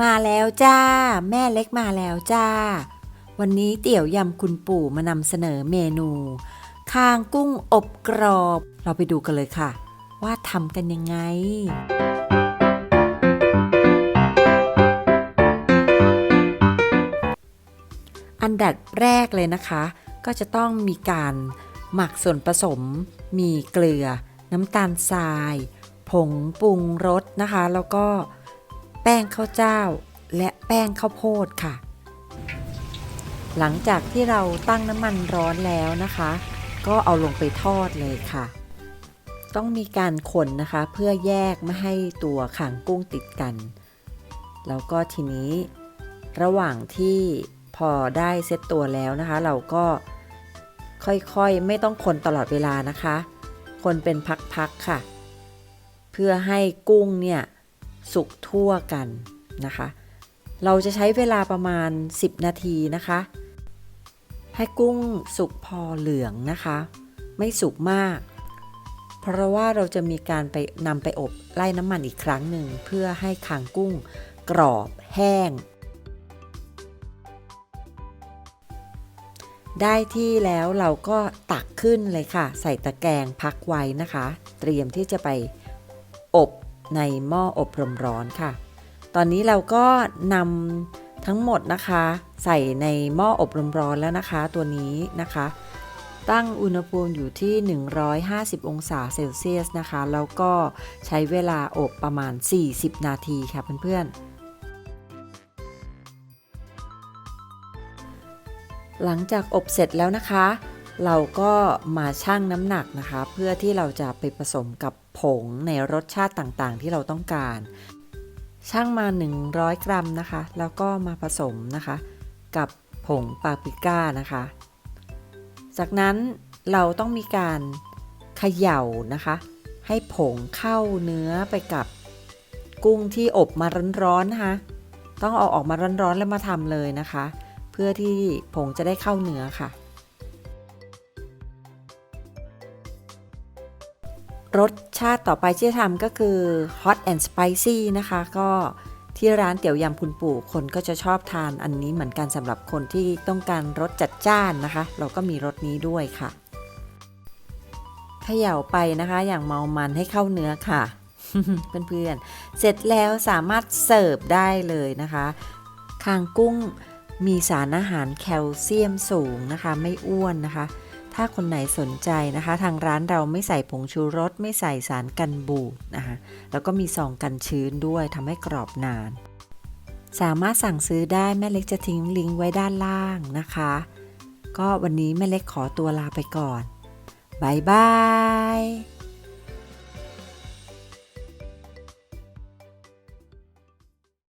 มาแล้วจ้า แม่เล็กมาแล้วจ้า วันนี้เตี๋ยวยำคุณปู่มานำเสนอเมนูคางกุ้งอบกรอบ เราไปดูกันเลยค่ะ ว่าทำกันยังไง อันดับแรกเลยนะคะ ก็จะต้องมีการหมักส่วนผสม มีเกลือ น้ำตาลทราย ผงปรุงรสนะคะ แล้วก็ ป้งข้าวเจ้า และแป้งข้าวโพดค่ะ หลังจากที่เราตั้งน้ำมันร้อนแล้วนะคะ ก็เอาลงไปทอดเลยค่ะ ต้องมีการคนนะคะเพื่อแยกไม่ให้ตัวขางกุ้งติดกัน แล้วก็ทีนี้ระหว่างที่พอได้เซตตัวแล้วนะคะ เราก็ค่อยๆ ไม่ต้องคนตลอดเวลานะคะ คนเป็นพักๆค่ะ เพื่อให้กุ้งเนี่ย สุกทั่วกันนะคะ เราจะใช้เวลาประมาณ 10 นาทีนะคะ ให้กุ้งสุกพอเหลืองนะคะ ไม่สุกมาก เพราะว่าเราจะมีการไปนำไปอบไล่น้ำมันอีกครั้งหนึ่งเพื่อให้คางกุ้งกรอบแห้ง ได้ที่แล้วเราก็ตักขึ้นเลยค่ะ ใส่ตะแกรงพักไว้นะคะ เตรียมที่จะไปอบ ในหม้ออบลมร้อนค่ะ ตอนนี้เราก็นำทั้งหมดนะคะ ใส่ในหม้ออบลมร้อนแล้วนะคะ ตัวนี้นะคะ ตั้งอุณหภูมิอยู่ที่ 150 องศาเซลเซียสนะคะ แล้วก็ใช้เวลาอบประมาณ 40 นาทีค่ะเพื่อนๆหลังจากอบเสร็จแล้วนะคะ เราก็มาชั่งน้ำหนักนะคะ เพื่อที่เราจะไปผสมกับ ผงในรสชาติต่างๆ ที่เราต้องการชั่งมา 100 กรัมนะคะ แล้วก็มาผสมนะคะ กับผงปาปริก้านะคะ จากนั้นเราต้องมีการเขย่านะคะ ให้ผงเข้าเนื้อไปกับกุ้งที่อบมาร้อนๆนะคะ ต้องเอาออกมาร้อนๆแล้วมาทำเลยนะคะ เพื่อที่ผงจะได้เข้าเนื้อค่ะ รสชาติต่อไปที่จะทำก็คือ hot and spicy นะคะ ก็ที่ร้านเตี๋ยวยำคุณปู่คนก็จะชอบทานอันนี้เหมือนกันสำหรับคนที่ต้องการรสจัดจ้านนะคะ เราก็มีรสนี้ด้วยค่ะเขย่าไปนะคะอย่างเมามันให้เข้าเนื้อค่ะ เพื่อนๆ เสร็จแล้วสามารถเสิร์ฟได้เลยนะคะคางกุ้งมีสารอาหารแคลเซียมสูงนะคะ ไม่อ้วนนะคะ ถ้าคนไหนสนใจนะคะ ทางร้านเราไม่ใส่ผงชูรส ไม่ใส่สารกันบูดนะคะ แล้วก็มีซองกันชื้นด้วยทำให้กรอบนาน สามารถสั่งซื้อได้แม่เล็กจะทิ้งลิงก์ไว้ด้านล่างนะคะ ก็วันนี้แม่เล็กขอตัวลาไปก่อนบายบาย